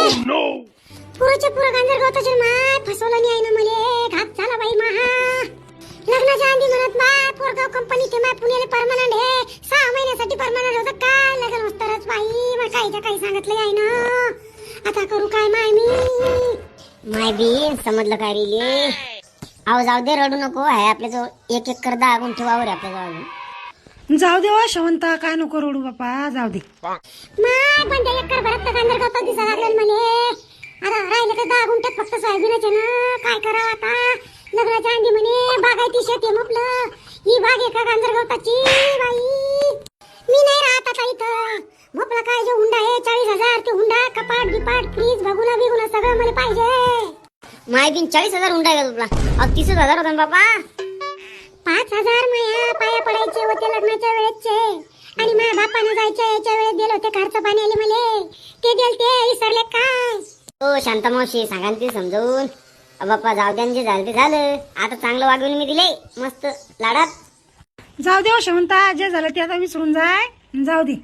Oh, पुरोचे पुरं गांजर गवताचे माय फसवलं नाही ना मले. घात झाला बाई महा. लग्नाच्या आधी म्हणत माय पोरगाव कंपनी ते माय पुण्याला परमनंट हे. सहा महिन्यासाठी परमनंट होतं काय लग्न होतरच बाई मग काहीच्या काही सांगितलं आहे ना. आता करू काय माय मी? माय बी समजलं काय रे आहो जाऊ दे रडू नको. आहे आपल्या जवळ एक एक कर आगून ठेवावर आपल्या जवळ जाऊ दे वा शवंता काय नको रडू बापा जाऊ दे. माय पण ते एकर भरत तर गांजर गवतात दिसा लागलं मले? आता राहिलं तर दहा गुंठ्यात फक्त सोयाबीनच आहे ना. काय करावं आता? लग्नाच्या आधी म्हणे बागायती शेत आहे म्हटलं. ही बाग एका गांजर गवताची बाई मी नाही राहत आता इथं. म्हटलं काय जे हुंडा आहे चाळीस हजार ते हुंडा कपाट फ्रीज बिगुना सगळं मला पाहिजे. माय बिन चाळीस हजार हुंडा आहे का तुला? तीसच हजार होता ना होते लग्नाच्या वेळेचे आणि माझ्या बापाने जायच्या याच्या वेळेस दिले होते खर्च पाणी आले मले. ते दिल ते विसरले काय? हो शांता मावशी सांगा ते समजवून. अ बाप्पा जाऊ द्या जे झालं ते झालं. आता चांगलं वागवून मी दिले. मस्त लाडात. जाऊ दे वा शवंता जे झालं ते आता विसरून जाय. जाऊ दे.